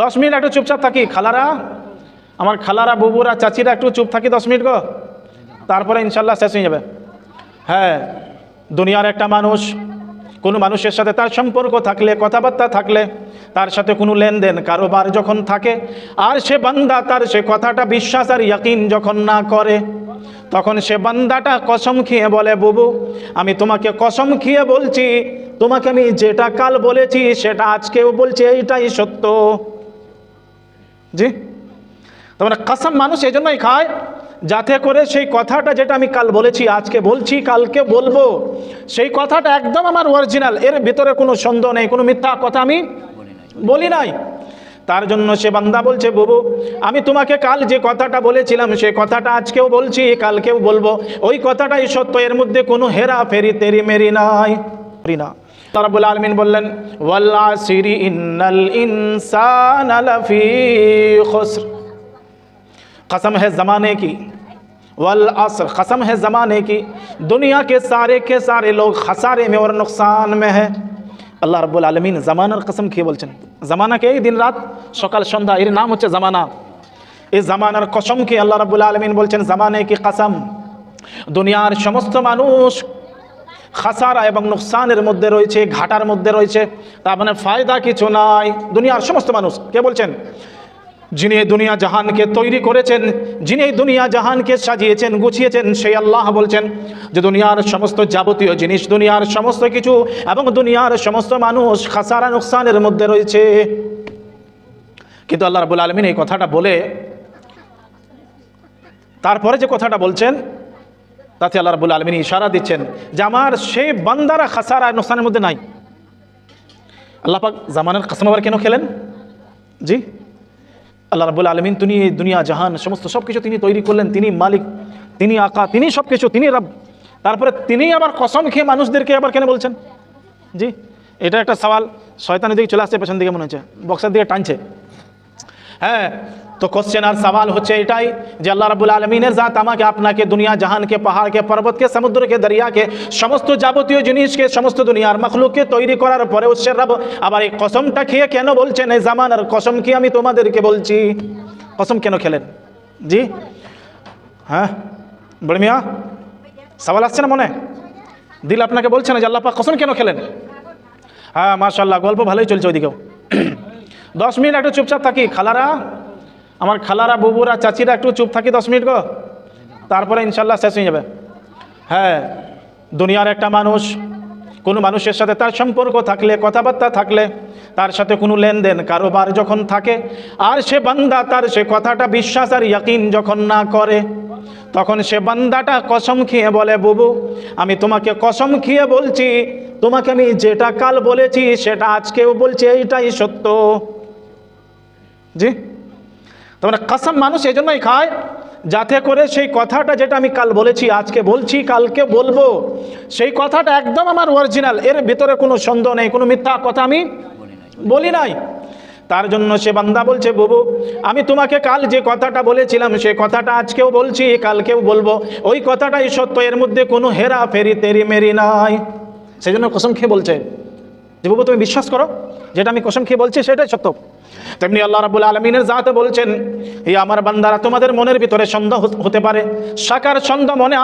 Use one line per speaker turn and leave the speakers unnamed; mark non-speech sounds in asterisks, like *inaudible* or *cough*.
দশ মিনিট একটু চুপচাপ থাকি, খালারা, আমার খালারা, বুবুরা, চাচিরা একটু চুপ থাকি দশ মিনিট গো। তারপরে ইনশাল্লাহ শেষ হয়ে যাবে। হ্যাঁ দুনিয়ার একটা মানুষ, কোনো মানুষের সাথে তার সম্পর্ক থাকলে, কথাবার্তা থাকলে, তার সাথে কোনো লেনদেন কারোবার যখন থাকে, আর সে বান্দা তার সে কথাটা বিশ্বাস আর ইয়াকিন যখন না করে, তখন সে বান্দাটা কসম খেয়ে বলে, বুবু, আমি তোমাকে কসম খেয়ে বলছি, তোমাকে আমি যেটা কাল বলেছি, সেটা আজকেও বলছি, এইটাই সত্য। জি? তার মানে কাসাম মানুষ এই জন্যই খায় যাতে করে সেই কথাটা যেটা আমি কাল বলেছি, আজকে বলছি, কালকে বলব। সেই কথাটা একদম আমার অরিজিনাল এর ভিতরে কোনো সন্দেহ নেই, কোনো মিথ্যা কথা আমি বলি নাই। তার জন্য সে বান্দা বলছে, বুবু, আমি তোমাকে কাল যে কথাটা বলেছিলাম, সে কথাটা আজকেও বলছি, কালকেও বলব। ওই কথাটাই সত্য, এর মধ্যে কোনো হেরা ফেরি তেরি মেরি নাই। না رب العالمین بولলেন والعصر ان الانسان لفی خسر قسم ہے زمانے کی والعصر قسم ہے زمانے کی دنیا کے سارے کے سارے لوگ خسارے میں اور نقصان میں ہیں আল্লাহ রব্বুল আলমিন জামানার কসম খেয়ে বলছেন জামানাকে এই দিন রাত? সকাল، সন্ধ্যা، এর নাম হচ্ছে জামানা। এই জামানার কসমকে আল্লাহ রব্বুল আলমিন বলছেন زمانے کی قسم دنیا شمست মানুষ খাসারা এবং নুকসানের মধ্যে রয়েছে, ঘাটার মধ্যে রয়েছে। তার মানে ফায়দা কিছু নাই। দুনিয়ার সমস্ত মানুষ, কে বলছেন? যিনি এই দুনিয়া জাহানকে তৈরি করেছেন, যিনি এই দুনিয়া জাহানকে সাজিয়েছেন, গুছিয়েছেন, সেই আল্লাহ বলছেন যে দুনিয়ার সমস্ত যাবতীয় জিনিস, দুনিয়ার সমস্ত কিছু এবং দুনিয়ার সমস্ত মানুষ খাসারা, নুকসানের মধ্যে রয়েছে। কিন্তু আল্লাহ রাবুল আলমিন এই কথাটা বলে, তারপরে যে কথাটা বলছেন তাতে আল্লাহ রাবুল আলমিন ইশারা দিচ্ছেন যে আমার সেই বান্দারা খাসারা নুকসানের মধ্যে নাই। আল্লাহ পাক জামানের কাসম আবার কেন খেলেন? জি? আল্লাহ রাবুল আলমিন তিনি দুনিয়া, জাহান, সমস্ত সব কিছু তিনি তৈরি করলেন। তিনি মালিক, তিনি আকা, তিনি সব কিছু তিনি রাব। তারপরে তিনি আবার কসম খেয়ে মানুষদেরকে আবার কেন বলছেন? জি? এটা একটা সওয়াল। শয়তানের দিকে চলে আসছে পেছন দিকে মনে হচ্ছে। বক্সের দিকে টানছে। হ্যাঁ তো কোশ্চেন আর সওয়াল হচ্ছে এটাই যে আল্লাহ রাবুল আলমিনের জাত আমাকে আপনাকে দুনিয়া, জাহানকে, পাহাড়কে, পর্বতকে, সমুদ্রকে, দরিয়াকে, সমস্ত যাবতীয় জিনিসকে, সমস্ত দুনিয়ার মখলুককে তৈরি করার পরে সে রাব আবার এই কসমটা খেয়ে কেন বলছেন? এই জামানার কসম কি আমি তোমাদেরকে বলছি? কসম কেন খেলেন? জি? হ্যাঁ? বড় মিয়া, সওয়াল আসছে না মনে? দিল আপনাকে বলছে না যে আল্লাহ পাক কসম কেন খেলেন? হ্যাঁ মাশাল্লাহ গল্প ভালোই চলছে ওইদিকেও। *clears throat* দশ মিনিট একটু চুপচাপ থাকি, খালারা। আমার খালারা, বুবুরা, চাচিরা একটু চুপ থাকি দশ মিনিট গো। তারপরে ইনশাল্লাহ শেষ হয়ে যাবে। হ্যাঁ দুনিয়ার একটা মানুষ, কোনো মানুষের সাথে তার সম্পর্ক থাকলে, কথাবার্তা থাকলে, তার সাথে কোনো লেনদেন কারোবার যখন থাকে, আর সে বান্দা তার সে কথাটা বিশ্বাস আর ইয়াকিন যখন না করে, তখন সে বান্দাটা কসম খেয়ে বলে, বুবু, আমি তোমাকে কসম খেয়ে বলছি, তোমাকে আমি যেটা কাল বলেছি, সেটা আজকেও বলছি, এইটাই সত্য। জি? তার মানে কাসাম মানুষ এই জন্যই খায়, যাতে করে সেই কথাটা যেটা আমি কাল বলেছি, আজকে বলছি, কালকে বলব, সেই কথাটা একদম আমার অরিজিনাল এর ভিতরে কোনো সন্দেহ নেই, কোনো মিথ্যা কথা আমি বলি নাই। তার জন্য সে বান্দা বলছে, বুবু, আমি তোমাকে কাল যে কথাটা বলেছিলাম, সে কথাটা আজকেও বলছি, কালকেও বলব। ওই কথাটাই সত্য, এর মধ্যে কোনো হেরা ফেরি তেরি মেরি নাই। সেই জন্য কসম খেয়ে বলছে, যে বাবু, তুমি বিশ্বাস করো? যেটা আমি কোশন খেয়ে বলছি, সেটাই সত্য। তেমনি আল্লাহ রাবুল আলমিনের জাতে বলছেন এই আমার বান্দারা, তোমাদের মনের ভিতরে সন্দেহ হতে পারে, সাকার সন্দেহ মনে